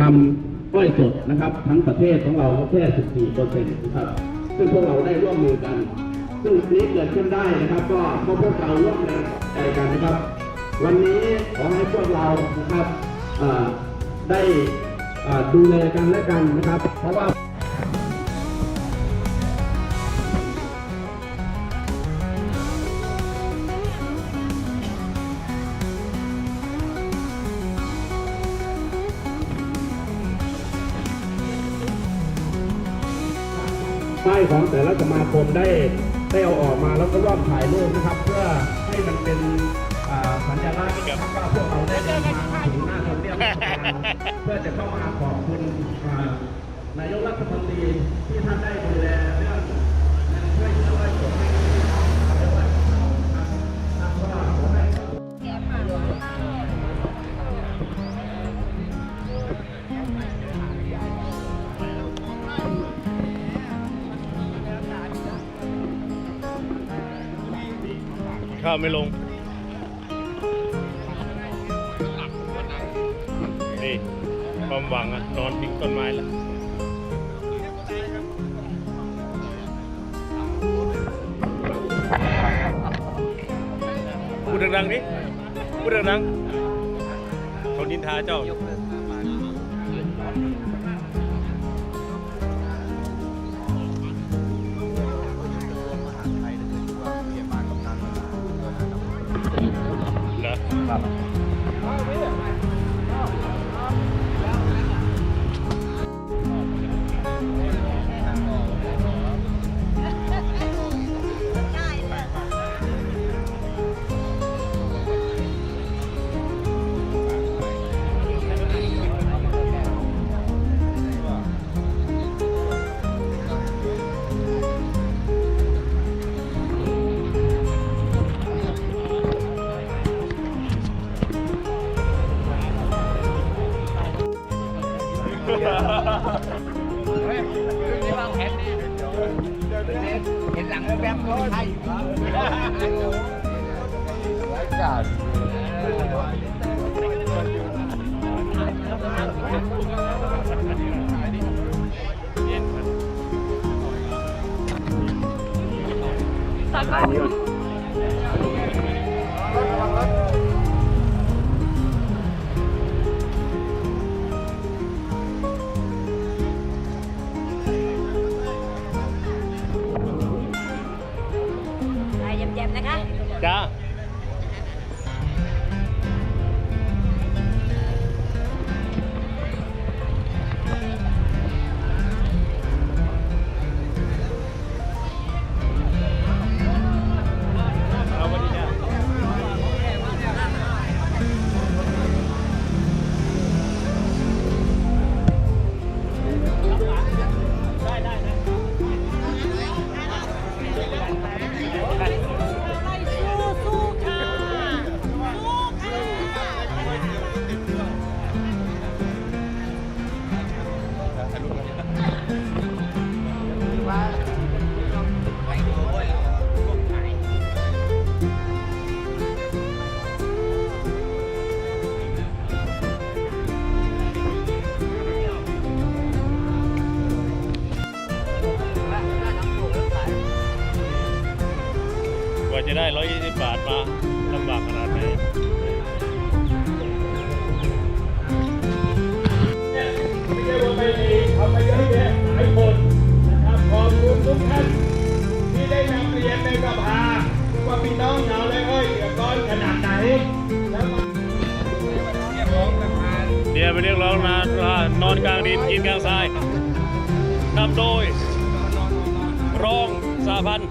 ทำก้อยสดนะครับ ทั้งประเทศของเราแค่ 14เปอร์เซ็นต์นะครับซึ่งพวกเราได้ร่วมมือกัน ซึ่งนี้เกิดขึ้นได้นะครับ ก็เพราะพวกเราร่วมแรงใจกันนะครับ วันนี้ขอให้พวกเรานะครับได้ดูแลกันและกันนะครับ เพราะว่า ของแต่ละสมาคมได้ได้เอาออกมาแล้วก็ร่วมถ่ายรูปนะครับ เพื่อให้มันเป็นสัญลักษณ์นะครับว่าพวกเราได้เดินทาถึงหน้าทำเนียบเพื่อจะเข้ามาขอบคุณนายกรัฐมนตรีที่ท่านได้ดูแลเรื่องเงินช่วยเหลือไว้ส่งให้ ไม่ลง นี่ ความหวังอะนอนพิงต้นไม้แล้วพูดดังๆนี่พูดดังๆเขานินทาเจ้า อนกลางดินกินกลางทรายนำโดย รองสาพันธ์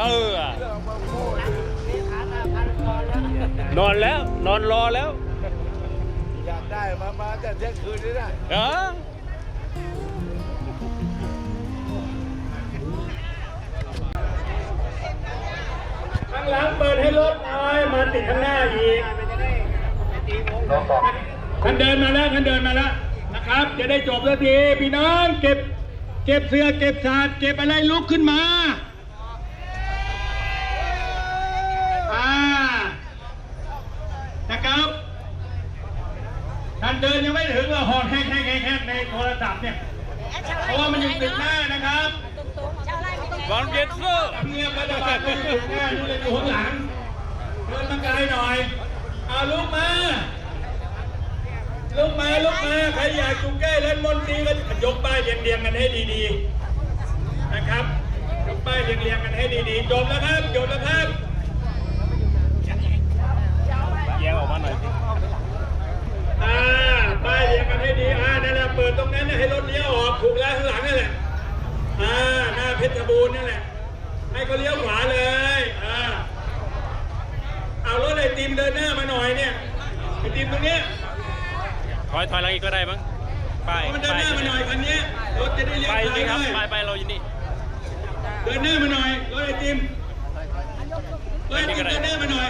เออนอนแล้ว นอนรอแล้ว อยากได้มา มาแต่เที่ยงคืนนี่นะเออข้างหลังเปิดให้รถหน่อยมาติดข้างหน้าอีก ท่านเดินมาแล้วท่านเดินมาแล้วนะครับ จะได้จบสักทีพี่น้องเก็บ เก็บเสื้อเก็บสาดเก็บอะไรลุกขึ้นมาอ่า เดินยังไม่ถึงเราหอดแฮกแฮกแฮกแฮกในโทรศัพท์เนี่ย เพราะว่ามันอยู่ตึกหน้านะครับ ชาวไร่เป็นไง วันเย็นเซอร์ ทำเนียบรัฐบาลก็อยู่ตึกหน้าดูเลยอยู่ข้างหลัง เดินมาไกลหน่อย เอาลุกมา ลุกมา ลุกมา ใครอยากจุกใกล้รัฐมนตรีก็ยกป้ายเรียงๆกันให้ดีๆ นะครับยกป้ายเรียงๆกันให้ดีๆจบแล้วครับจบแล้วครับแยกออกมาหน่อยสิอ่าป้ายเรียงกันให้ดีอ่านั่นแหละเปิดตรงนั้นน่ะให้รถเลี้ยวออกถูกแล้วข้างหลังนั่นแหละอ่าหน้าเพชรบูรณ์นั่นแหละ ให้เขาเลี้ยวขวาเลยอ่าเอารถไอติมเดินหน้ามาหน่อยเนี่ยไอติมตรงเนี้ยถอยถอยหลังอีกก็ได้มั้งไปเอามันเดินหน้ามาหน่อยคันเนี้ยรถจะได้เลี้ยวไปซ้ายนี่ครับได้ ไปไปเราอยู่นี่เดินหน้ามาหน่อยรถไอติมรถไอติมเดินหน้ามาหน่อย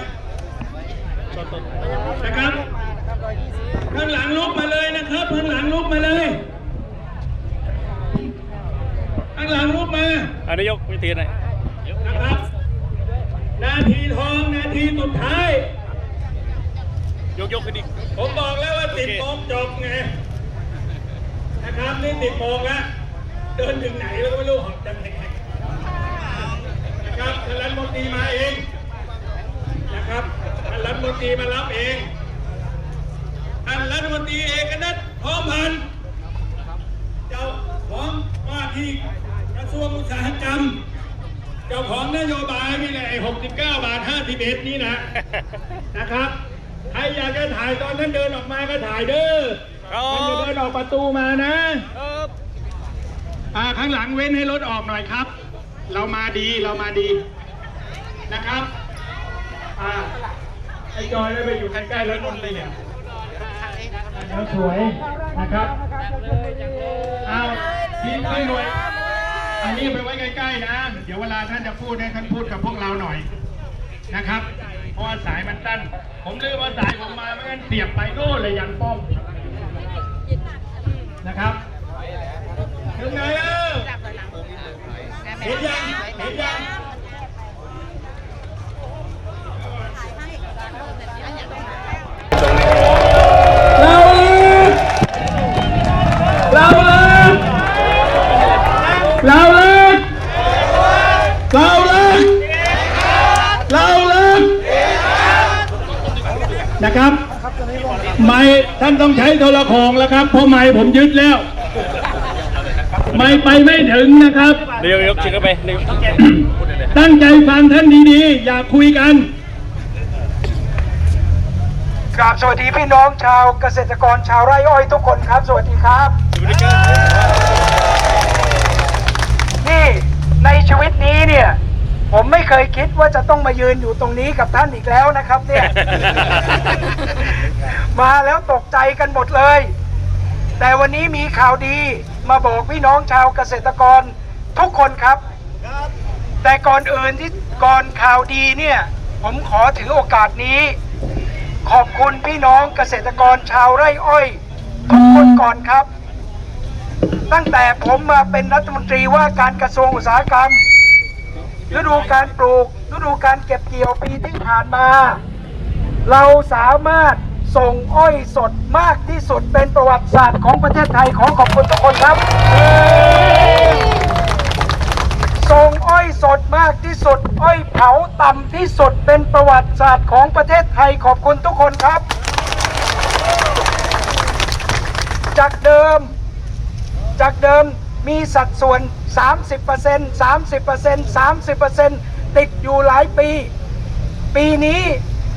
นะครับข้างหลังลุกมาเลยนะครับข้างหลังลุกมาเลยข้างหลังลุกมาอันนี้ยกวิธีหน่อยนะครับนาทีทองนาทีสุดท้าย ยกยกขึ้นอีกผมบอกแล้วว่าโอติดเคโมงจบไงนะครับนี่ติดโมงแล้วเดินถึงไหนแล้วก็ไม่รู้หอบจังไหน นะครับท่านรัฐมนตรีมาเองนะครับท่านรัฐมนตรีมารับเองท่านรัฐมนตรีเอกนัทพร้อมพันธ์เจ้าของว่าที่กระทรวงอุตสาหกรรม เจ้าของนโยบายนี่แหละไอ้69 บาท 51 นี่นะนะครับใครอยากจะถ่ายตอนนั้นเดินออกมาก็ถ่ายเด้อครับมันจะเดินออกประตูมานะอ่าข้างหลังเว้นให้รถออกหน่อยครับ เรามาดีเรามาดีนะครับอ่าไอ้จอยได้ไปอยู่ใกล้ๆรถนนท์เลยเนี่ยเดี๋ยวสวยนะครับเอาทีมให้หน่วยอันนี้ไปไว้ใกล้ๆนะ เดี๋ยวเวลาท่านจะพูดให้ท่านพูดกับพวกเราหน่อยนะครับ เพราะว่าสายมันสั้น ผมลืมว่าสายผมมาไม่งั้นเสียบไปโน่นเลยยันป้อมนะครับถึงไหนแล้ว เห็นยังเห็นยังเราเลยเราเลยเราเลยเราเลยเราเลยนะครับ ไม่ท่านต้องใช้โทรโขงแล้วครับ เพราะไม่ผมยึดแล้ว ไม่ไปไม่ถึงนะครับ เดี๋ยวยกชิงเข้าไปเดี๋ยวตั้งใจฟังท่านดีๆ อย่าคุยกันกราบสวัสดีพี่น้องชาวเกษตรกรชาวไร่อ้อยทุกคนครับ สวัสดีครับ สวัสดีครับนี่ในชีวิตนี้เนี่ย ผมไม่เคยคิดว่าจะต้องมายืนอยู่ตรงนี้กับท่านอีกแล้วนะครับเนี่ย มาแล้วตกใจกันหมดเลย แต่วันนี้มีข่าวดีมาบอกพี่น้องชาวเกษตรกร ทุกคนครับ แต่ก่อนอื่นที่ก่อนข่าวดีเนี่ย ผมขอถือโอกาสนี้ ขอบคุณพี่น้องเกษตรกรชาวไร่อ้อย ทุกคนก่อนครับ ตั้งแต่ผมมาเป็นรัฐมนตรีว่าการกระทรวงอุตสาหกรรมฤดูการปลูกฤดูการเก็บเกี่ยวปีที่ผ่านมา เราสามารถส่งอ้อยสดมากที่สุดเป็นประวัติศาสตร์ของประเทศไทยขอขอบคุณทุกคนครับ ส่งอ้อยสดมากที่สุด อ้อยเผาต่ำที่สุดเป็นประวัติศาสตร์ของประเทศไทยขอบคุณทุกคนครับ จากเดิม จากเดิมมีสัดส่วน 30% 30% 30%ติดอยู่หลายปี ปีนี้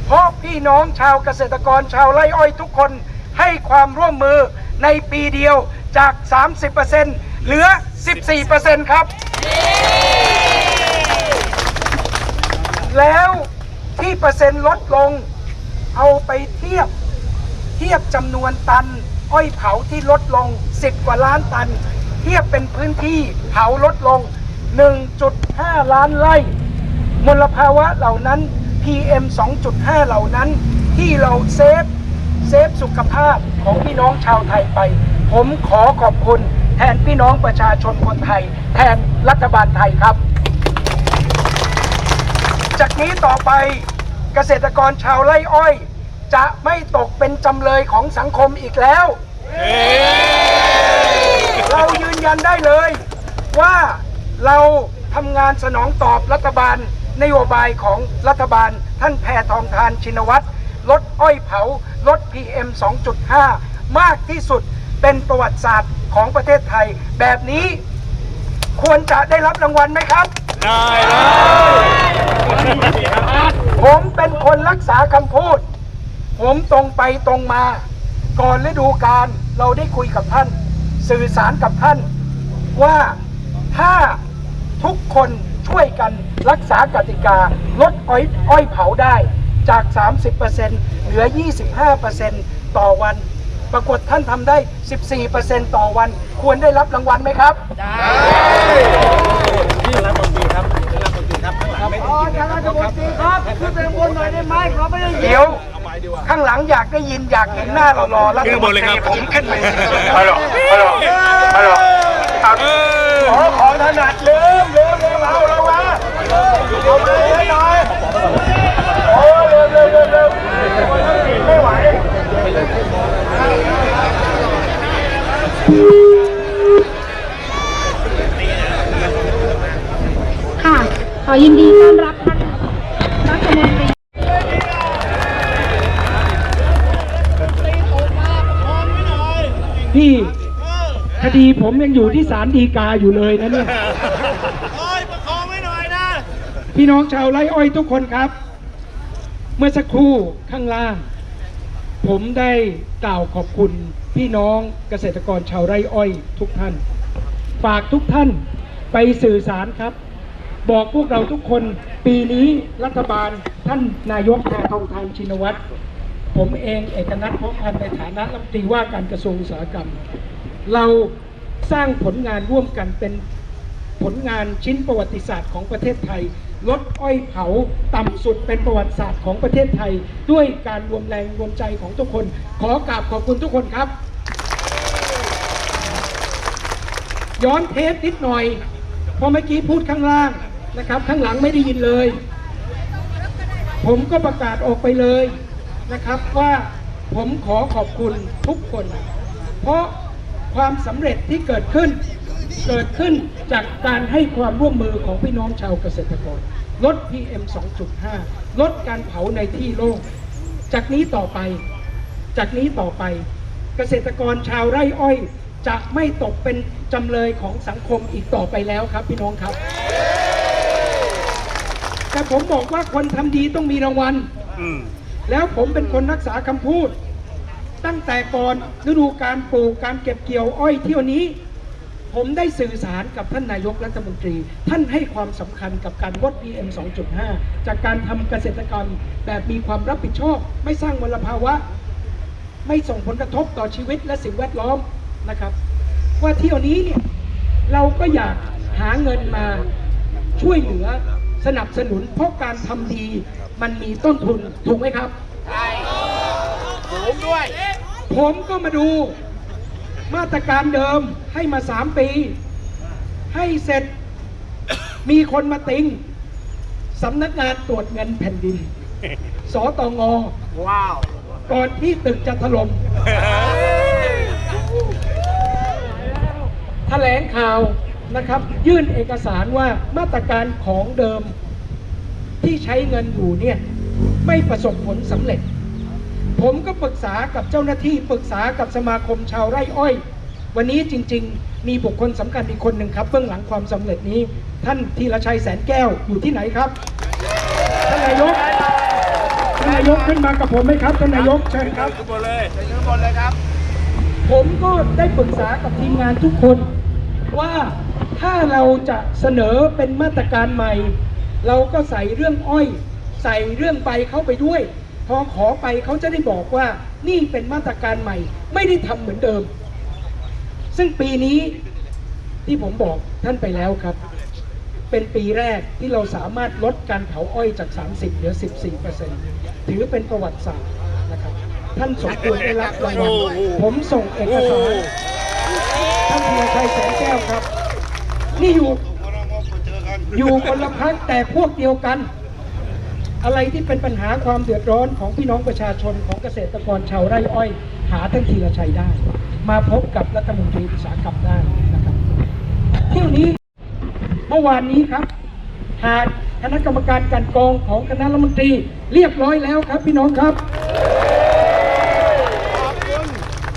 เพราะพี่น้องชาวเกษตรกรชาวไร่อ้อยทุกคนให้ความร่วมมือในปีเดียวจาก 30%เหลือ 14%ครับ แล้วที่เปอร์เซ็นต์ลดลง เอาไปเทียบเทียบจำนวนตัน อ้อยเผาที่ลดลง 10 กว่าล้านตัน เทียบเป็นพื้นที่เผาลดลง 1.5 ล้านไร่มลภาวะเหล่านั้น PM 2.5 เหล่านั้นที่เราเซฟเซฟสุขภาพของพี่น้องชาวไทยไป ผมขอขอบคุณ แทนพี่น้องประชาชนคนไทย แทนรัฐบาลไทยครับ จากนี้ต่อไปเกษตรกรชาวไร่อ้อย จะไม่ตกเป็นจำเลยของสังคมอีกแล้ว เรายืนยันได้เลย ว่าเราทำงานสนองตอบรัฐบาล นโยบายของรัฐบาล ท่านแพทองทานชินวัตรลดอ้อยเผาลด PM 2.5 มากที่สุดเป็นประวัติศาสตร์ของประเทศไทย แบบนี้ควรจะได้รับรางวัลไหมครับ ได้เลยผมเป็นคนรักษาคำพูด ผมตรงไปตรงมา ก่อนฤดูกาลเราได้คุยกับท่าน สื่อสารกับท่าน ว่าถ้าทุกคนช่วยกันรักษากติกาลดอ้อยอ้อยเผาได้จาก 30%เหลือ 25%ต่อวัน ปรากฏท่านทำได้ 14%ต่อวัน ควรได้รับรางวัลไหมครับ ได้ เดี๋ยว ข้างหลังอยากได้ยินอยากเห็นหน้าเรารอแล้วขึ้นบนเลยครับผมขึ้นไปฮัลโหลฮัลโหลฮัลโหลขอของถนัดลืมลืมลืมเอาเรามาเอาไปให้หน่อยโอ้ลืมลืมลืมลืมไม่ไหวค่ะขอยินดีต้อนรับ พี่คดีผมยังอยู่ที่ศาลฎีกาอยู่เลยนะเนี่ยโอ้ยประคองไว้หน่อยนะ พี่น้องชาวไร่อ้อยทุกคนครับ เมื่อสักครู่ข้างล่าง ผมได้กล่าวขอบคุณพี่น้องเกษตรกรชาวไร่อ้อยทุกท่าน ฝากทุกท่านไปสื่อสารครับ บอกพวกเราทุกคนปีนี้รัฐบาลท่านนายกแพทองทานชินวัตรผมเองเอกนัทพบพันในฐานะรัฐมนตรีว่าการกระทรวงอุตสาหกรรม เราสร้างผลงานร่วมกันเป็นผลงานชิ้นประวัติศาสตร์ของประเทศไทย ลดอ้อยเผาต่ำสุดเป็นประวัติศาสตร์ของประเทศไทย ด้วยการรวมแรงรวมใจของทุกคน ขอกราบขอบคุณทุกคนครับ ย้อนเทปนิดหน่อยเพอเมื่อกี้พูดข้างล่าง นะครับ ข้างหลังไม่ได้ยินเลย ผมก็ประกาศออกไปเลยนะครับว่าผมขอขอบคุณทุกคน เพราะความสำเร็จที่เกิดขึ้น เกิดขึ้นจากการให้ความร่วมมือของพี่น้องชาวเกษตรกร ลด PM 2.5 ลดการเผาในที่โล่งจากนี้ต่อไป จากนี้ต่อไป เกษตรกรชาวไร่อ้อยจะไม่ตกเป็นจำเลยของสังคมอีกต่อไปแล้วครับพี่น้องครับ แต่ผมบอกว่าคนทำดีต้องมีรางวัลอืมแล้วผมเป็นคนรักษาคำพูด ตั้งแต่ก่อนฤดูการปลูกการเก็บเกี่ยวอ้อยเที่ยวนี้ ผมได้สื่อสารกับท่านนายกรัฐมนตรี ท่านให้ความสำคัญกับการลด PM 2.5 จากการทำเกษตรกรรมแบบมีความรับผิดชอบ ไม่สร้างมลภาวะ ไม่ส่งผลกระทบต่อชีวิตและสิ่งแวดล้อมนะครับ ว่าเที่ยวนี้เนี่ยเราก็อยากหาเงินมาช่วยเหลือ สนับสนุนเพราะการทำดีมันมีต้นทุนถูกไหมครับผมด้วย ผมก็มาดูมาตรการเดิมให้มาสามปี ให้เสร็จมีคนมาติงสำนักงานตรวจเงินแผ่นดิน สตงว้าว ก่อนที่ตึกจะถล่มแถลงข่าว นะครับ ยื่นเอกสารว่ามาตรการของเดิมที่ใช้เงินอยู่เนี่ยไม่ประสบผลสำเร็จ ผมก็ปรึกษากับเจ้าหน้าที่ปรึกษากับสมาคมชาวไร่อ้อย วันนี้จริง ๆ มีบุคคลสำคัญอีกคนหนึ่งครับเบื้องหลังความสำเร็จนี้ ท่านธีรชัยแสนแก้วอยู่ที่ไหนครับท่านนายกท่านนายกขึ้นมากับผมไหมครับท่านนายกเชิญครับขึ้นบนเลยขึ้นบนเลยครับ ผมก็ได้ปรึกษากับทีมงานทุกคน ว่าถ้าเราจะเสนอเป็นมาตรการใหม่ เราก็ใส่เรื่องอ้อย ใส่เรื่องใบเข้าไปด้วยพอขอไปเขาจะได้บอกว่านี่เป็นมาตรการใหม่ ไม่ได้ทำเหมือนเดิม ซึ่งปีนี้ที่ผมบอกท่านไปแล้วครับ เป็นปีแรกที่เราสามารถลดการเผาอ้อยจาก 30เหลือ 14 ถือเป็นประวัติศาสตร์นะครับ ท่านสมควรได้รับรางวัลโอ้โหผมส่งเอกสาร ท่านธีรชัยแสนแก้วครับ นี่อยู่อยู่คนละพักแต่พวกเดียวกัน อะไรที่เป็นปัญหาความเดือดร้อนของพี่น้องประชาชนของเกษตรกรชาวไร่อ้อย หาท่านธีรชัยได้ มาพบกับรัฐมนตรีอุตสาหกรรมได้นะครับเที่ยวนี้เมื่อวานนี้ครับหาคณะกรรมการกลันกองของคณะรัฐมนตรี เรียบร้อยแล้วครับพี่น้องครับ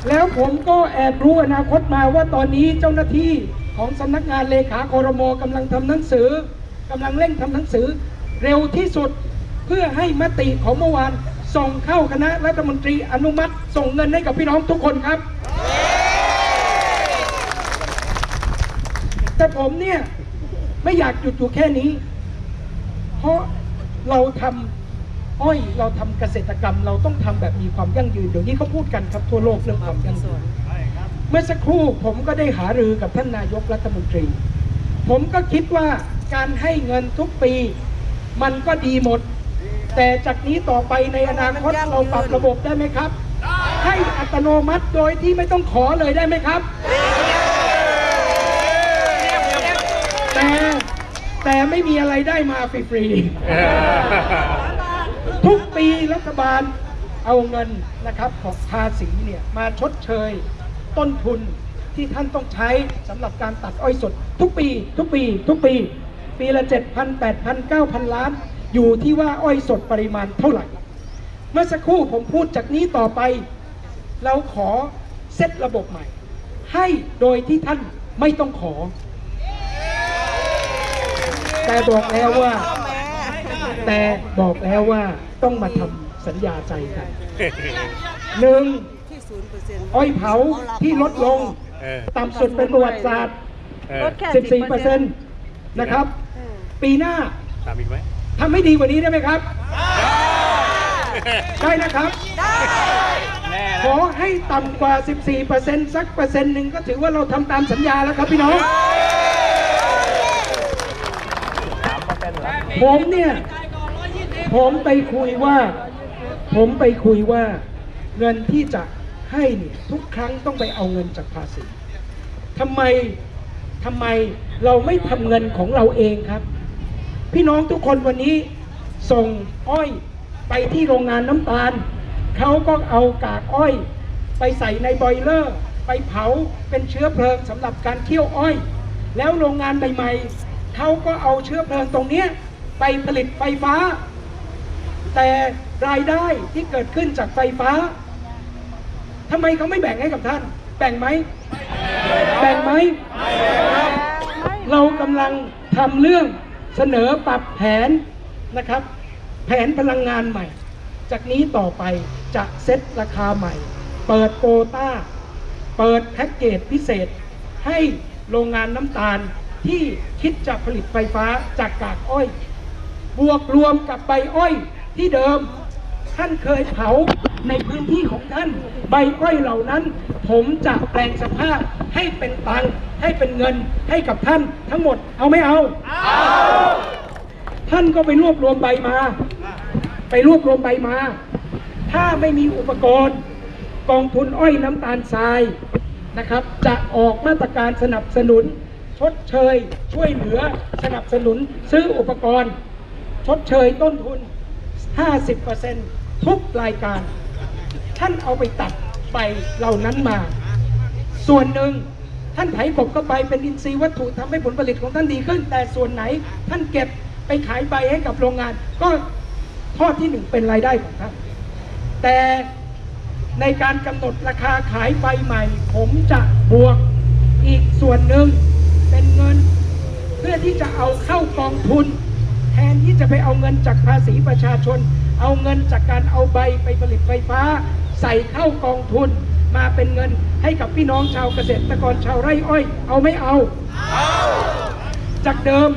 แล้วผมก็แอบรู้อนาคตมาว่าตอนนี้เจ้าหน้าที่ของสำนักงานเลขาคอรมอกำลังทำหนังสือกำลังเร่งทำหนังสือ เร็วที่สุดเพื่อให้มติของเมื่อวานส่งเข้าคณะรัฐมนตรีอนุมัติ ส่งเงินให้กับพี่น้องทุกคนครับ แต่ผมเนี่ย ไม่อยากหยุดอยู่แค่นี้ เพราะเราทำ อ้อยเราทำเกษตรกรรม เราต้องทำแบบมีความยั่งยืนเดี๋ยวนี้เขาพูดกันครับทั่วโลกเรื่องความยั่งยืนเมื่อสักครู่ผมก็ได้หารือกับท่านนายกรัฐมนตรี ผมก็คิดว่าการให้เงินทุกปี มันก็ดีหมด แต่จากนี้ต่อไปในอนาคตเราปรับระบบได้ไหมครับ ให้อัตโนมัติโดยที่ไม่ต้องขอเลยได้ไหมครับแต่แต่ไม่มีอะไรได้มาฟรีๆ ทุกปีรัฐบาลเอาเงินนะครับของภาษีเนี่ยมาชดเชยต้นทุนที่ท่านต้องใช้สำหรับการตัดอ้อยสด ทุกปี ทุกปี ทุกปี ปีละ 7,000 8,000 9,000 ล้าน อยู่ที่ว่าอ้อยสดปริมาณเท่าไหร่ เมื่อสักครู่ผมพูดจากนี้ต่อไป เราขอเซตระบบใหม่ ให้โดยที่ท่านไม่ต้องขอ แต่บอกแล้วว่า แต่บอกแล้วว่าต้องมาทำสัญญาใจกันหนึ่งอ้อยเผาที่ลดลงเออต่ำสุดเป็นประวัติศาสตร์เออ14เปอร์เซ็นต์นะครับ ปีหน้าตามอีกไหมทำให้ดีกว่านี้ได้ไหมครับ ได้นะครับ ขอให้ต่ำกว่า 14เปอร์เซ็นต์สักเปอร์เซ็นต์หนึ่งก็ถือว่าเราทำตามสัญญาแล้วครับพี่น้องผมเนี่ย ผมไปคุยว่า ผมไปคุยว่าเงินที่จะให้เนี่ยทุกครั้งต้องไปเอาเงินจากภาษีทำไมทำไมเราไม่ทำเงินของเราเองครับ พี่น้องทุกคนวันนี้ส่งอ้อยไปที่โรงงานน้ำตาลเขาก็เอากากอ้อย ไปใส่ในบอยเลอร์ ไปเผาเป็นเชื้อเพลิงสำหรับการเคี่ยวอ้อย แล้วโรงงานใหม่ๆเขาก็เอาเชื้อเพลิงตรงเนี้ไปผลิตไฟฟ้า แต่รายได้ที่เกิดขึ้นจากไฟฟ้าทำไมเขาไม่แบ่งให้กับท่าน แบ่งไหม แบ่งไหม เรากำลังทำเรื่องเสนอปรับแผนนะครับ แผนพลังงานใหม่ จากนี้ต่อไปจะเซตราคาใหม่ เปิดโควต้า เปิดแพ็กเกจพิเศษ ให้โรงงานน้ำตาลที่คิดจะผลิตไฟฟ้าจากกากอ้อย บวกรวมกับใบอ้อย ที่เดิมท่านเคยเผาในพื้นที่ของท่าน ใบอ้อยเหล่านั้น ผมจะแปลงสภาพให้เป็นตังให้เป็นเงินให้กับท่านทั้งหมดเอาไม่เอาท่านก็ไปรวบรวมใบมา ไปรวบรวมใบมา ถ้าไม่มีอุปกรณ์ กองทุนอ้อยน้ำตาลทรายนะครับ จะออกมาตรการสนับสนุน ชดเชย ช่วยเหลือ สนับสนุนซื้ออุปกรณ์ ชดเชยต้นทุน 50%ทุกรายการ ท่านเอาไปตัดใบเหล่านั้นมา ส่วนหนึ่งท่านไถกบเข้าไปเป็นอินทรีย์วัตถุทำให้ผลผลิตของท่านดีขึ้น แต่ส่วนไหนท่านเก็บไปขายใบให้กับโรงงาน ก็ทอดที่หนึ่งเป็นรายได้ของท่าน แต่ในการกำหนดราคาขายใบใหม่ ผมจะบวกอีกส่วนหนึ่งเป็นเงิน เพื่อที่จะเอาเข้ากองทุน แทนที่จะไปเอาเงินจากภาษีประชาชน เอาเงินจากการเอาใบไปผลิตไฟฟ้า ใส่เข้ากองทุน มาเป็นเงินให้กับพี่น้องชาวเกษตรกรชาวไร่อ้อย เอาไม่เอา จากเดิม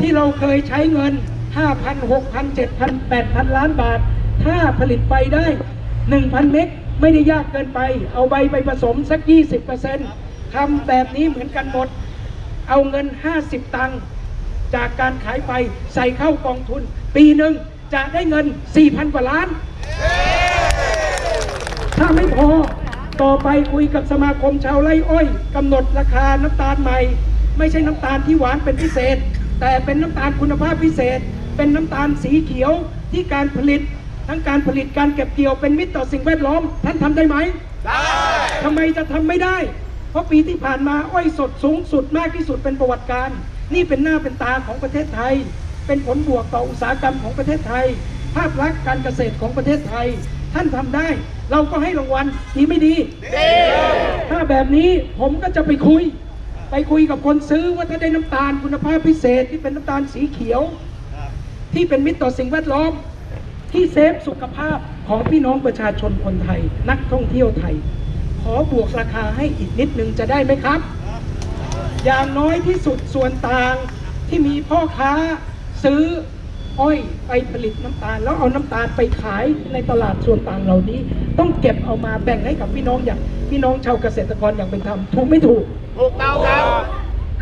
ที่เราเคยใช้เงิน 5,000 6,000 7,000 8,000 ล้านบาท ถ้าผลิตไฟได้ 1,000 เมกไม่ได้ยากเกินไป เอาใบไปผสมสัก 20%ทำแบบนี้เหมือนกันหมด เอาเงิน 50 ตังค์ จากการขายไฟใส่เข้ากองทุน ปีหนึ่งจะได้เงิน 4,000 กว่าล้าน ถ้าไม่พอ ต่อไปคุยกับสมาคมชาวไร่อ้อยกำหนดราคาน้ำตาลใหม่ ไม่ใช่น้ำตาลที่หวานเป็นพิเศษ แต่เป็นน้ำตาลคุณภาพพิเศษ เป็นน้ำตาลสีเขียวที่การผลิต ทั้งการผลิตการเก็บเกี่ยวเป็นมิตรต่อสิ่งแวดล้อม ท่านทำได้ไหมได้ทำไมจะทำไม่ได้ เพราะปีที่ผ่านมาอ้อยสดสูงสุดมากที่สุดเป็นประวัติการ นี่เป็นหน้าเป็นตาของประเทศไทย เป็นผลบวกต่ออุตสาหกรรมของประเทศไทย ภาพลักษณ์การเกษตรของประเทศไทย ท่านทำได้ เราก็ให้รางวัลดีไม่ดีถ้าแบบนี้ผมก็จะไปคุย ไปคุยกับคนซื้อว่าถ้าได้น้ำตาลคุณภาพพิเศษที่เป็นน้ำตาลสีเขียว ที่เป็นมิตรต่อสิ่งแวดล้อม ที่เซฟสุขภาพของพี่น้องประชาชนคนไทย นักท่องเที่ยวไทย ขอบวกราคาให้อีกนิดนึงจะได้ไหมครับ อย่างน้อยที่สุดส่วนต่างที่มีพ่อค้าซื้ออ้อยไปผลิตน้ำตาล แล้วเอาน้ำตาลไปขายในตลาดส่วนต่างเหล่านี้ ต้องเก็บเอามาแบ่งให้กับพี่น้องอย่างพี่น้องชาวเกษตรกรอย่างเป็นธรรมถูกไม่ถูกถูกต้องครับ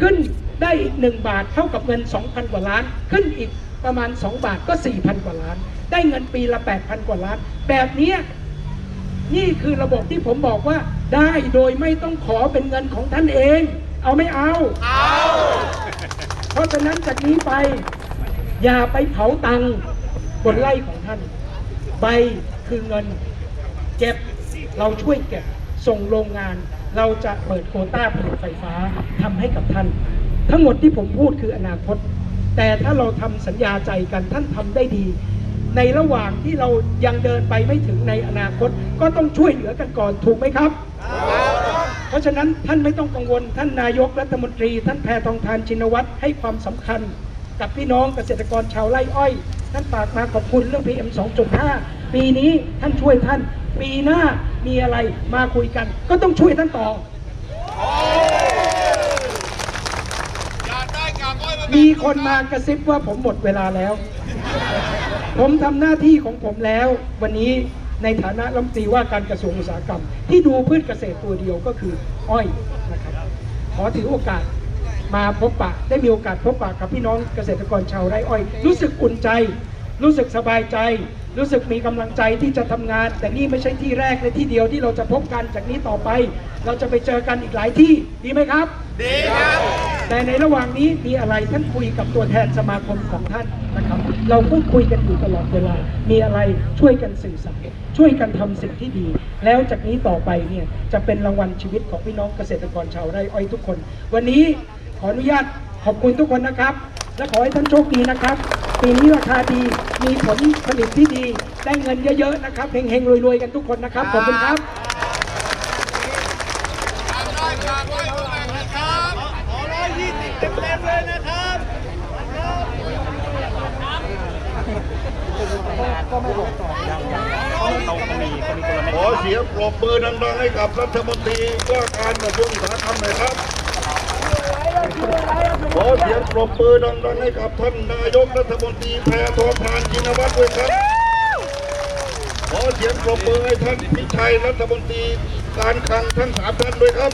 ขึ้นได้อีก1บาทเท่ากับเงิน 2,000 กว่าล้าน ขึ้นอีกประมาณ 2 บาทก็ 4,000 กว่าล้าน ได้เงินปีละ 8,000 กว่าล้าน แบบนี้นี่คือระบบที่ผมบอกว่าได้โดยไม่ต้องขอเป็นเงินของท่านเอง เอาไม่เอา เอา เพราะฉะนั้นจากนี้ไป อย่าไปเผาตังค์บนไร่ของท่าน ใบคือเงิน เก็บเราช่วยเก็บส่งโรงงาน เราจะเปิดโควต้าผลิตไฟฟ้าทำให้กับท่าน ทั้งหมดที่ผมพูดคืออนาคต แต่ถ้าเราทำสัญญาใจกันท่านทำได้ดี ในระหว่างที่เรายังเดินไปไม่ถึงในอนาคต ก็ต้องช่วยเหลือกันก่อนถูกไหมครับ เพราะฉะนั้นท่านไม่ต้องกังวล ท่านนายกรัฐมนตรี ท่านแพทองทานชินวัตรให้ความสำคัญ กับพี่น้องเกษตรกรชาวไร่อ้อย ท่านฝากมาขอบคุณเรื่อง PM 2.5 ปีนี้ท่านช่วยท่าน ปีหน้ามีอะไรมาคุยกัน ก็ต้องช่วยท่านต่อมีคนมากระซิบว่าผมหมดเวลาแล้ว ผมทำหน้าที่ของผมแล้ว วันนี้ ในฐานะรัฐมนตรีว่าการกระทรวงอุตสาหกรรม ที่ดูพืชเกษตรตัวเดียวก็คืออ้อยนะครับขอถือโอกาสมาพบปะได้มีโอกาสพบปะกับพี่น้องเกษตรกรชาวไร่อ้อย รู้สึกอุ่นใจ รู้สึกสบายใจ รู้สึกมีกำลังใจที่จะทำงาน แต่นี่ไม่ใช่ที่แรกและที่เดียวที่เราจะพบกันจากนี้ต่อไป เราจะไปเจอกันอีกหลายที่ดีไหมครับ ดีครับ แต่ในระหว่างนี้มีอะไรท่านคุยกับตัวแทนสมาคมของท่านนะครับ เราพูดคุยกันอยู่ตลอดเวลา มีอะไรช่วยกันสื่อสารช่วยกันทำสิ่งที่ดี แล้วจากนี้ต่อไปเนี่ยจะเป็นรางวัลชีวิตของพี่น้องเกษตรกรชาวไร่อ้อยทุกคน วันนี้ขออนุญาตขอบคุณทุกคนนะครับ และขอให้ท่านโชคดีนะครับ ปีนี้ราคาดีมีผลผลิตที่ดี ได้เงินเยอะๆนะครับเฮงๆรวยๆกันทุกคนนะครับขอบคุณครับขอร้อยยี่สิบเต็มเต็มๆเลยนะครับขอเสียงปรบมือดังๆให้กับรัฐมนตรีว่าการกระทรวงอุตสาหกรรมหน่อยครับ ขอเสียงปรบมือดังๆให้กับท่านนายกรัฐมนตรีแพทองทานชินวัตรด้วยครับขอเสียงปรบมือให้ท่านพิชัยรัฐมนตรีการคลังทั้งสามท่านด้วยครับ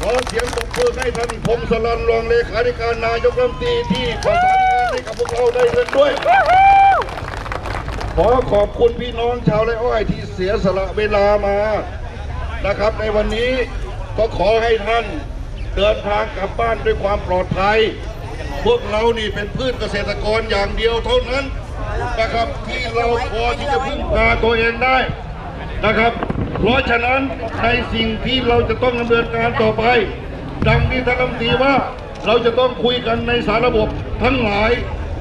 ขอเสียงปรบมือให้ท่านพงศรันรองเลขาธิการนายกรัฐมนตรีที่ประสานงานให้กับพวกเราได้เงินด้วย ขอขอบคุณพี่น้องชาวไร่อ้อยที่เสียสละเวลามานะครับ ในวันนี้ก็ขอให้ท่าน เดินทางกลับบ้านด้วยความปลอดภัย พวกเรานี่เป็นพืชเกษตรกรอย่างเดียวเท่านั้นนะครับที่เราพอที่จะพึ่งพาตัวเองได้นะครับ เพราะฉะนั้นในสิ่งที่เราจะต้องดำเนินการต่อไป ดังที่ท่านรัฐมนตรีว่าเราจะต้องคุยกันในสารระบบทั้งหลาย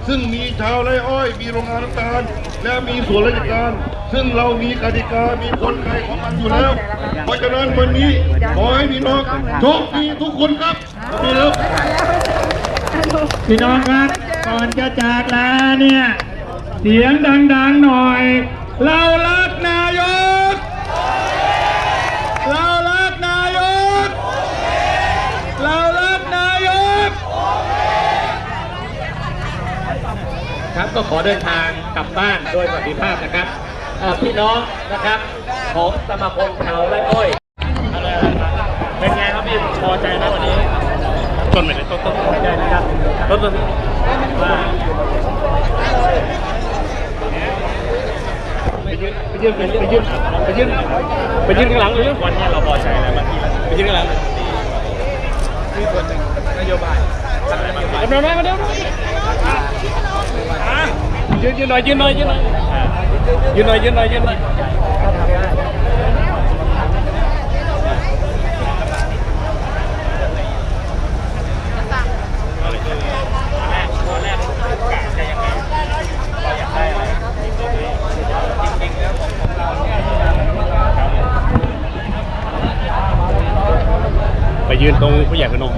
ซึ่งมีชาวไร่อ้อย มีโรงงานน้ำตาล และมีส่วนราชการ ซึ่งเรามีกติกา มีกลไกของมันอยู่แล้ว เพราะฉะนั้นวันนี้ขอให้พี่น้องโชคดีทุกคนครับพี่น้องพี่น้องครับ ก่อนจะจากลาเนี่ย เสียงดังๆหน่อย เรารักนายก เรารักนายก เรารักนายก ครับ ก็ขอเดินทางกลับบ้านโดยสวัสดิภาพนะครับเอ่อพี่น้องนะครับของสมาคมชาวไร่อ้อยเป็นไงครับพี่พอใจไหมวันนี้ต้นไหนต้นต้นพอใจนะครับต้นต้นว่าไปยืนไปยืนไปยืนไปยืนไปยืนข้างหลังเลยวันนี้เราพอใจแล้วบางทีไปยืนข้างหลังมีส่วนหนึ่งนโยบายทำอะไรบ้างกำลังมาเดี๋ยว ยืนยืนหน่อยยืนหน่อยยืนหน่อยยืนหน่อยยืนหน่อยยืนหน่อยไปยืนตรงผู้ใหญ่พนม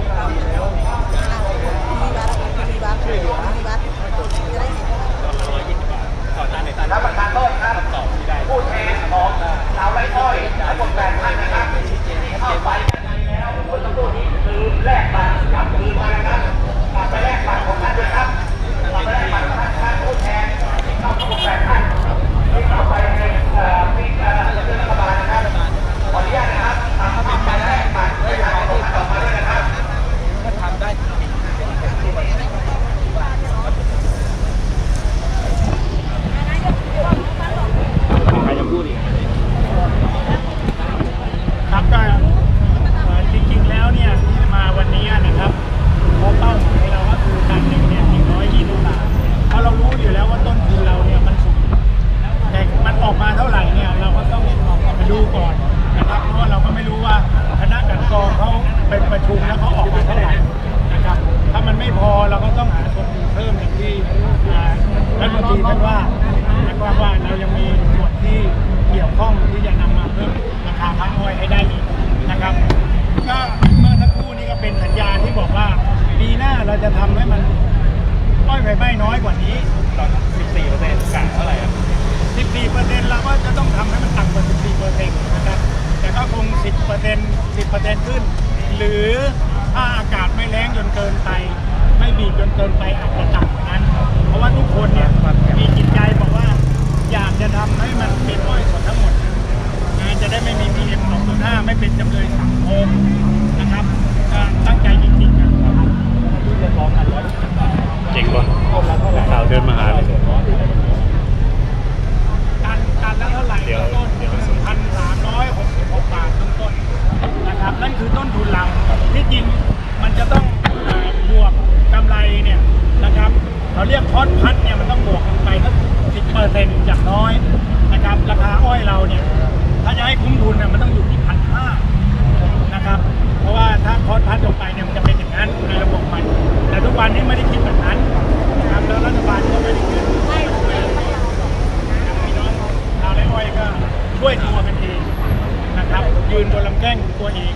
ยืนบนลำแข้งตัวเอง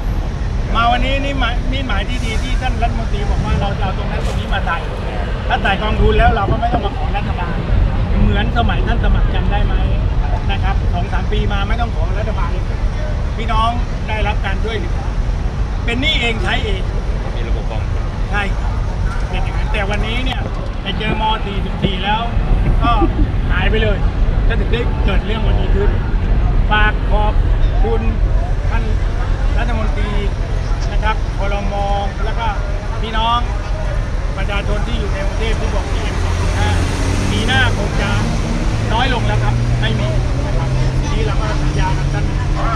มาวันนี้นี่หมายนี่หมายที่ดีที่ท่านรัฐมนตรีบอกว่าเราจะเอาตรงนั้นตรงนี้มาไต่ถ้าไต่กองทุนแล้วเราก็ไม่ต้องมาขอรัฐบาล เหมือนสมัยท่านสมัครจำได้ไหมนะครับสองสามปีมาไม่ต้องขอรัฐบาลเลยพี่น้องได้รับการช่วยเหลือเป็นนี่เองใช้เองมีระบบกองใช่เป็นอย่างนั้นแต่วันนี้เนี่ยไปเจอม .44 แล้ว ก็หายไปเลยก็ถึงได้เกิดเรื่องวันนี้ขึ้นฝากขอบคุณ่านรัฐมนตรีนะครับพอรมอแล้วก็พี่น้องประชาชนที่อยู่ในกรุงเทพที่บอกที่เอ็มสองห้าปีหน้าคงจะน้อยลงแล้วครับ ไม่มีนะครับทีนี้เราก็สัญญากับท่าน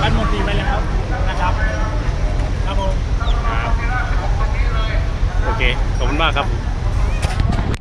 รัฐมนตรีไปแล้วนะครับครับผมโอเค ขอบคุณมากครับ